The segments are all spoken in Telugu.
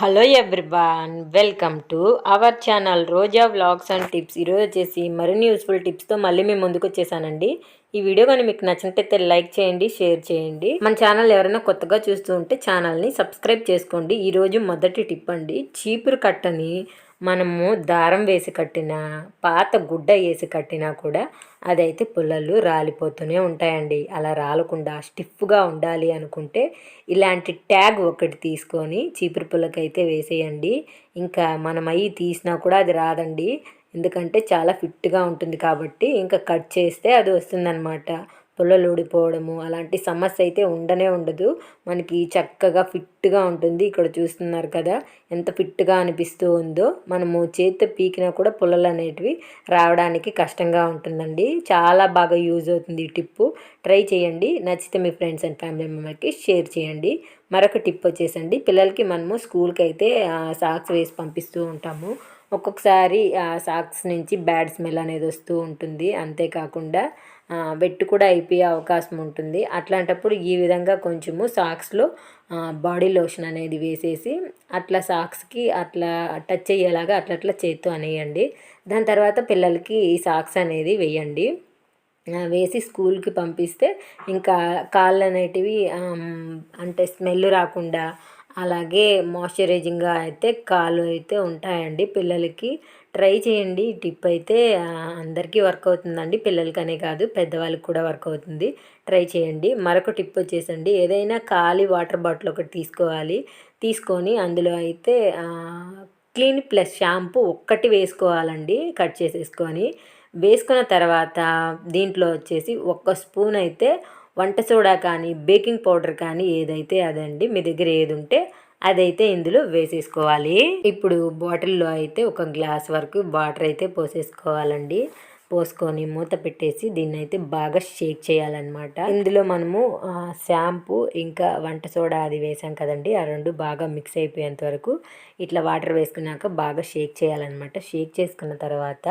Hello everyone welcome to our channel Roja vlogs and tips. ఈరోజు వచ్చేసి మరిన్ని యూస్ఫుల్ టిప్స్తో మళ్ళీ మేము ముందుకు వచ్చేసానండి. ఈ వీడియో కానీ మీకు నచ్చినట్టయితే లైక్ చేయండి షేర్ చేయండి. మన ఛానల్ ఎవరైనా కొత్తగా చూస్తూ ఉంటే ఛానల్ని సబ్స్క్రైబ్ చేసుకోండి. ఈరోజు మొదటి టిప్ అండి. చీపురు కట్టని మనము దారం వేసి కట్టినా పాత గుడ్డ వేసి కట్టినా కూడా అదైతే పుల్లలు రాలిపోతూనే ఉంటాయండి. అలా రాలకుండా స్టిఫ్గా ఉండాలి అనుకుంటే ఇలాంటి ట్యాగ్ ఒకటి తీసుకొని చీపురు పుల్లకైతే వేసేయండి. ఇంకా మనం అయ్యి తీసినా కూడా అది రాదండి. ఎందుకంటే చాలా ఫిట్గా ఉంటుంది కాబట్టి ఇంకా కట్ చేస్తే అది వస్తుందన్నమాట. పుల్లలు ఊడిపోవడము అలాంటి సమస్య అయితే ఉండనే ఉండదు. మనకి చక్కగా ఫిట్గా ఉంటుంది ఇక్కడ చూస్తున్నారు కదా. ఎంత ఫిట్గా అనిపిస్తూ ఉందో. మనము చేతితో పీకినా కూడా పుల్లలు అనేటివి రావడానికి కష్టంగా ఉంటుందండి. చాలా బాగా యూజ్ అవుతుంది ఈ టిప్పు. ట్రై చేయండి. నచ్చితే మీ ఫ్రెండ్స్ అండ్ ఫ్యామిలీ మెంబర్కి షేర్ చేయండి. మరొక టిప్ వచ్చేసండి. పిల్లలకి మనము స్కూల్కి అయితే సాక్స్ వేసి పంపిస్తూ ఉంటాము. ఒక్కొక్కసారి సాక్స్ నుంచి బ్యాడ్ స్మెల్ అనేది వస్తూ ఉంటుంది. అంతేకాకుండా వెట్టు కూడా అయిపోయే అవకాశం ఉంటుంది. అట్లాంటప్పుడు ఈ విధంగా కొంచెము సాక్స్లో బాడీ లోషన్ అనేది వేసేసి అట్లా సాక్స్కి అట్లా టచ్ అయ్యేలాగా అట్లా అట్లా చేత్తో అనేయండి. దాని తర్వాత పిల్లలకి ఈ సాక్స్ అనేది వేయండి. వేసి స్కూల్కి పంపిస్తే ఇంకా కాళ్ళు అనేటివి అంటే స్మెల్ రాకుండా అలాగే మాయిశ్చరైజింగ్గా అయితే కాళ్ళు అయితే ఉంటాయండి పిల్లలకి. ట్రై చేయండి. ఈ టిప్ అయితే అందరికీ వర్క్ అవుతుందండి. పిల్లలకనే కాదు పెద్దవాళ్ళకి కూడా వర్క్ అవుతుంది. ట్రై చేయండి. మరొక టిప్ వచ్చేసండి. ఏదైనా ఖాళీ వాటర్ బాటిల్ ఒకటి తీసుకోవాలి. తీసుకొని అందులో అయితే క్లీన్ ప్లస్ షాంపూ ఒక్కటి వేసుకోవాలండి కట్ చేసేసుకొని. వేసుకున్న తర్వాత దీంట్లో వచ్చేసి ఒక్క స్పూన్ అయితే వంట సోడా కానీ బేకింగ్ పౌడర్ కానీ ఏదైతే అదండి మీ దగ్గర ఏది ఉంటే అదైతే ఇందులో వేసేసుకోవాలి. ఇప్పుడు బాటిల్లో అయితే ఒక గ్లాస్ వరకు వాటర్ అయితే పోసేసుకోవాలండి. పోసుకొని మూత పెట్టేసి దీన్ని అయితే బాగా షేక్ చేయాలన్నమాట. ఇందులో మనము షాంపూ ఇంకా వంట సోడా అది వేసాం కదండి. ఆ రెండు బాగా మిక్స్ అయిపోయేంత వరకు ఇట్లా వాటర్ వేసుకున్నాక బాగా షేక్ చేయాలన్నమాట. షేక్ చేసుకున్న తర్వాత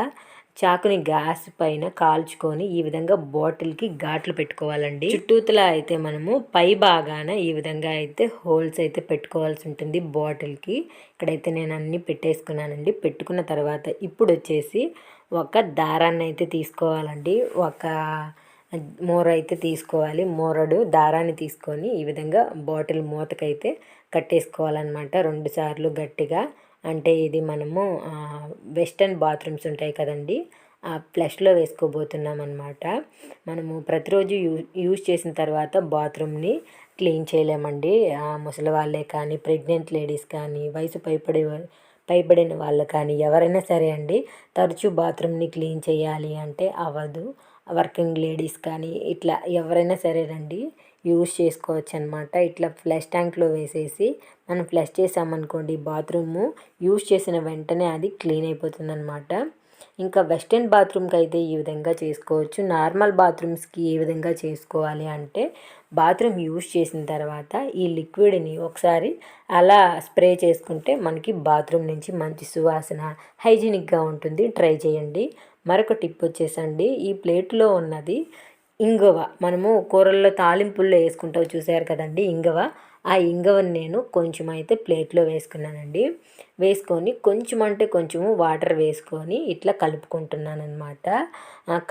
చాకుని గ్యాస్ పైన కాల్చుకొని ఈ విధంగా బాటిల్కి ఘాట్లు పెట్టుకోవాలండి. చుట్టూతలా అయితే మనము పై భాగాన ఈ విధంగా అయితే హోల్స్ అయితే పెట్టుకోవాల్సి ఉంటుంది బాటిల్కి. ఇక్కడైతే నేను అన్నీ పెట్టేసుకున్నానండి. పెట్టుకున్న తర్వాత ఇప్పుడు వచ్చేసి ఒక దారాన్ని అయితే తీసుకోవాలండి. ఒక మూర అయితే తీసుకోవాలి. మూరడు దారాన్ని తీసుకొని ఈ విధంగా బాటిల్ మూతకైతే కట్టేసుకోవాలన్నమాట. రెండు సార్లు గట్టిగా అంటే ఇది మనము వెస్టర్న్ బాత్రూమ్స్ ఉంటాయి కదండి ఆ ఫ్లష్లో వేసుకోబోతున్నాం అనమాట మనము ప్రతిరోజు యూ యూజ్ చేసిన తర్వాత బాత్రూమ్ని క్లీన్ చేయలేమండి. ముసలి వాళ్ళే కానీ ప్రెగ్నెంట్ లేడీస్ కానీ వయసు పైపడే పైబడిన వాళ్ళు కానీ ఎవరైనా సరే అండి తరచూ బాత్రూమ్ని క్లీన్ చేయాలి అంటే అవ్వదు వర్కింగ్ లేడీస్ కానీ ఇట్లా ఎవరైనా సరేనండి యూస్ చేసుకోవచ్చు అనమాట ఇట్లా ఫ్లష్ ట్యాంక్లో వేసేసి మనం ఫ్లష్ చేసామనుకోండి బాత్రూము యూస్ చేసిన వెంటనే అది క్లీన్ అయిపోతుంది అనమాట ఇంకా వెస్టర్న్ బాత్రూమ్కి అయితే ఈ విధంగా చేసుకోవచ్చు. నార్మల్ బాత్రూమ్స్కి ఏ విధంగా చేసుకోవాలి అంటే బాత్రూమ్ యూస్ చేసిన తర్వాత ఈ లిక్విడ్ని ఒకసారి అలా స్ప్రే చేసుకుంటే మనకి బాత్రూమ్ నుంచి మంచి సువాసన హైజీనిక్గా ఉంటుంది. ట్రై చేయండి. మరొక టిప్ వచ్చేసండి. ఈ ప్లేట్లో ఉన్నది ఇంగువ. మనము కూరల్లో తాలింపుల్లో వేసుకుంటావు చూసారు కదండి ఇంగువ. ఆ ఇంగువని నేను కొంచెం అయితే ప్లేట్లో వేసుకున్నానండి. వేసుకొని కొంచెం అంటే కొంచెము వాటర్ వేసుకొని ఇట్లా కలుపుకుంటున్నాను అనమాట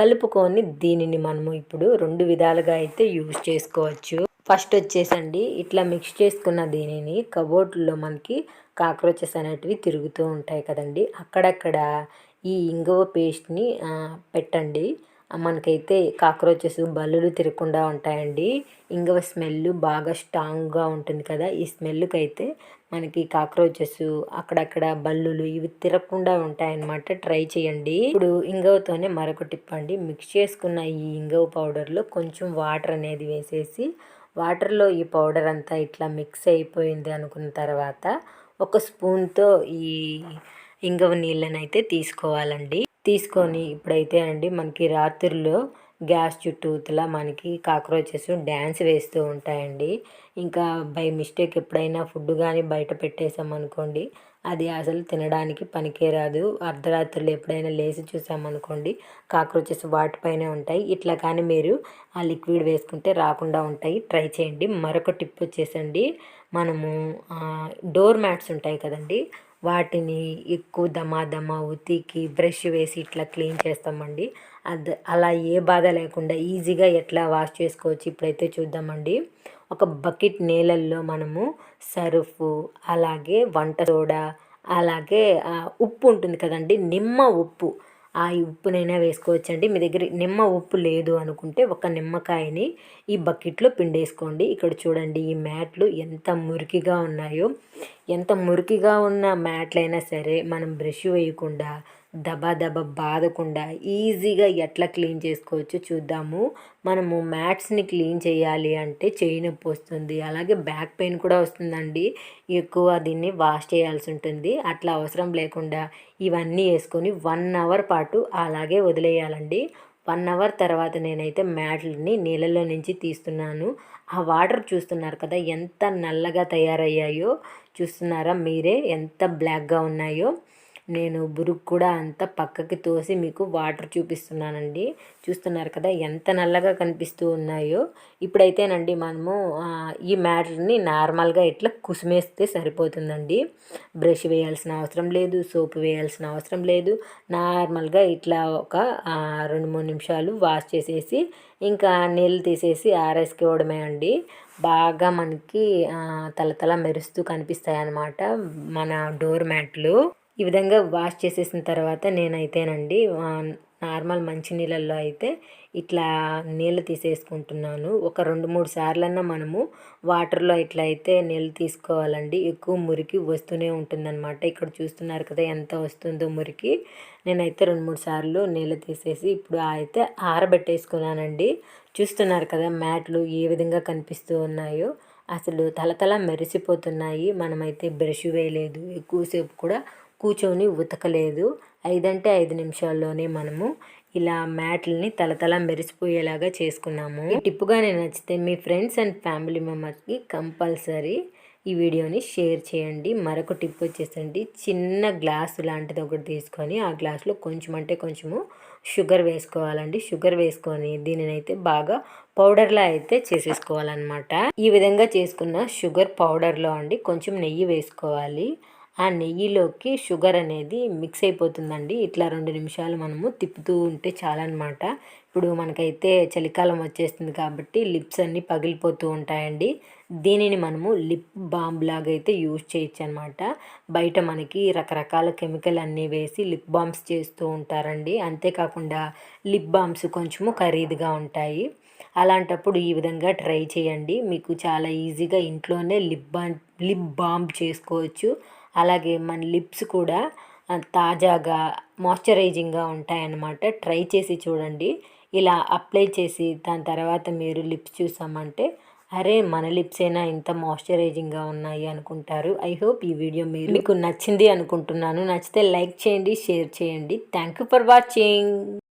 కలుపుకొని దీనిని మనము ఇప్పుడు రెండు విధాలుగా అయితే యూజ్ చేసుకోవచ్చు. ఫస్ట్ వచ్చేసండి ఇట్లా మిక్స్ చేసుకున్న దీనిని కబోర్డ్లో మనకి కాక్రోచెస్ అనేటివి తిరుగుతూ ఉంటాయి కదండి. అక్కడక్కడ ఈ ఇంగువ పేస్ట్ని పెట్టండి. మనకైతే కాక్రోచెస్ బల్లులు తిరగకుండా ఉంటాయండి. ఇంగవ స్మెల్ బాగా స్ట్రాంగ్గా ఉంటుంది కదా. ఈ స్మెల్కి అయితే మనకి కాక్రోచెస్ అక్కడక్కడ బల్లులు ఇవి తిరగకుండా ఉంటాయన్నమాట. ట్రై చేయండి. ఇప్పుడు ఇంగవతోనే మరొక టిప్ అండి. మిక్స్ చేసుకున్న ఈ ఇంగవ పౌడర్లో కొంచెం వాటర్ అనేది వేసేసి వాటర్లో ఈ పౌడర్ అంతా ఇట్లా మిక్స్ అయిపోయింది అనుకున్న తర్వాత ఒక స్పూన్తో ఈ ఇంగవ నీళ్ళనైతే అయితే తీసుకోవాలండి. తీసుకొని ఇప్పుడైతే అండి మనకి రాత్రుల్లో గ్యాస్ చుట్టూతల మనకి కాక్రోచెస్ డ్యాన్స్ వేస్తూ ఉంటాయండి. ఇంకా బై మిస్టేక్ ఎప్పుడైనా ఫుడ్ కానీ బయట పెట్టేసామనుకోండి అది అసలు తినడానికి పనికే రాదు. అర్ధరాత్రులు ఎప్పుడైనా లేచి చూసామనుకోండి కాక్రోచెస్ వాటిపైనే ఉంటాయి. ఇట్లా కానీ మీరు ఆ లిక్విడ్ వేసుకుంటే రాకుండా ఉంటాయి. ట్రై చేయండి. మరొక టిప్ వచ్చేసండి మనము డోర్ మ్యాట్స్ ఉంటాయి కదండి వాటిని ఎక్కువ దమాదమా ఉతికి బ్రష్ వేసి ఇట్లా క్లీన్ చేస్తామండి. అది అలా ఏ బాధ లేకుండా ఈజీగా ఎట్లా వాష్ చేసుకోవచ్చు ఇప్పుడైతే చూద్దామండి. ఒక బకెట్ నీళ్ళల్లో మనము సర్ఫ్ అలాగే వంట సోడా అలాగే ఉప్పు ఉంటుంది కదండి నిమ్మ ఉప్పు. ఆ ఉప్పునైనా వేసుకోవచ్చండి. మీ దగ్గర నిమ్మ ఉప్పు లేదు అనుకుంటే ఒక నిమ్మకాయని ఈ బకెట్లో పిండేసుకోండి. ఇక్కడ చూడండి ఈ మ్యాట్లు ఎంత మురికిగా ఉన్నాయో. ఎంత మురికిగా ఉన్న మ్యాట్లైనా సరే మనం బ్రష్ వేయకుండా దబాదబా బాధకుండా బాదకుండా ఈజీగా ఎట్లా క్లీన్ చేసుకోవచ్చో చూద్దాము. మనము మ్యాట్స్ని క్లీన్ చేయాలి అంటే చేయి నొప్పి వస్తుంది. అలాగే బ్యాక్ పెయిన్ కూడా వస్తుందండి. ఎక్కువ దీన్ని వాష్ చేయాల్సి ఉంటుంది. అట్లా అవసరం లేకుండా ఇవన్నీ వేసుకొని వన్ అవర్ పాటు అలాగే వదిలేయాలండి. వన్ అవర్ తర్వాత నేనైతే మ్యాట్లని నీళ్ళలో నుంచి తీస్తున్నాను. ఆ వాటర్ చూస్తున్నారు కదా ఎంత నల్లగా తయారయ్యాయో చూస్తున్నారా మీరే? ఎంత బ్లాక్గా ఉన్నాయో? నేను బురుగు కూడా అంత పక్కకి తోసి మీకు వాటర్ చూపిస్తున్నానండి. చూస్తున్నారు కదా ఎంత నల్లగా కనిపిస్తూ ఉన్నాయో. ఇప్పుడైతేనండి మనము ఈ మ్యాటర్ని నార్మల్గా ఇట్లా కుసుమేస్తే సరిపోతుందండి. బ్రష్ వేయాల్సిన అవసరం లేదు సోప్ వేయాల్సిన అవసరం లేదు. నార్మల్గా ఇట్లా ఒక రెండు మూడు నిమిషాలు వాష్ చేసేసి ఇంకా నీళ్ళు తీసేసి ఆరేసుకోవడమే అండి. బాగా మనకి తలతల మెరుస్తూ కనిపిస్తాయి అన్నమాట మన డోర్ మ్యాట్లు. ఈ విధంగా వాష్ చేసేసిన తర్వాత నేనైతేనండి నార్మల్ నార్మల్ మంచినీళ్ళల్లో అయితే ఇట్లా నీళ్ళు తీసేసుకుంటున్నాను. ఒక రెండు మూడు సార్లన్నా మనము వాటర్లో ఇట్లా అయితే నీళ్ళు తీసుకోవాలండి. ఎక్కువ మురికి వస్తూనే ఉంటుందన్నమాట. ఇక్కడ చూస్తున్నారు కదా ఎంత వస్తుందో మురికి. నేనైతే రెండు మూడు సార్లు నీళ్ళు తీసేసి ఇప్పుడు అయితే ఆరబెట్టేసుకున్నానండి. చూస్తున్నారు కదా మ్యాట్లు ఏ విధంగా కనిపిస్తూ ఉన్నాయో. అసలు తలతల మెరిసిపోతున్నాయి. మనమైతే బ్రష్ వేయలేదు. ఎక్కువసేపు కూడా కూర్చొని ఉతకలేదు. ఐదంటే ఐదు నిమిషాల్లోనే మనము ఇలా మ్యాట్లని తలతల మెరిసిపోయేలాగా చేసుకున్నాము. టిప్పుగా నేను నచ్చితే మీ ఫ్రెండ్స్ అండ్ ఫ్యామిలీ మెంబర్స్కి కంపల్సరీ ఈ వీడియోని షేర్ చేయండి. మరొక టిప్ వచ్చేసండి. చిన్న గ్లాస్ లాంటిది ఒకటి తీసుకొని ఆ గ్లాస్లో కొంచెం అంటే కొంచెము షుగర్ వేసుకోవాలండి. షుగర్ వేసుకొని దీనిని అయితే బాగా పౌడర్లా అయితే చేసేసుకోవాలన్నమాట. ఈ విధంగా చేసుకున్న షుగర్ పౌడర్లో అండి కొంచెం నెయ్యి వేసుకోవాలి. ఆ నెయ్యిలోకి షుగర్ అనేది మిక్స్ అయిపోతుందండి. ఇట్లా రెండు నిమిషాలు మనము తిప్పుతూ ఉంటే చాలన్నమాట. ఇప్పుడు మనకైతే చలికాలం వచ్చేస్తుంది కాబట్టి లిప్స్ అన్నీ పగిలిపోతూ ఉంటాయండి. దీనిని మనము లిప్ బామ్ లాగా అయితే యూజ్ చేయొచ్చు అనమాట బయట మనకి రకరకాల కెమికల్ అన్నీ వేసి లిప్ బామ్స్ చేస్తూ ఉంటారండి. అంతేకాకుండా లిప్ బామ్స్ కొంచెము ఖరీదుగా ఉంటాయి. అలాంటప్పుడు ఈ విధంగా ట్రై చేయండి. మీకు చాలా ఈజీగా ఇంట్లోనే లిప్ బామ్ లిప్ బామ్ చేసుకోవచ్చు. అలాగే మన లిప్స్ కూడా తాజాగా మాయిశ్చరైజింగ్గా ఉంటాయన్నమాట. ట్రై చేసి చూడండి. ఇలా అప్లై చేసి దాని తర్వాత మీరు లిప్స్ చూసామంటే అరే మన లిప్స్ అయినా ఇంత మాయిశ్చరైజింగ్గా ఉన్నాయి అనుకుంటారు. ఐ హోప్ ఈ వీడియో మీరు మీకు నచ్చింది అనుకుంటున్నాను. నచ్చితే లైక్ చేయండి షేర్ చేయండి. Thank you for watching.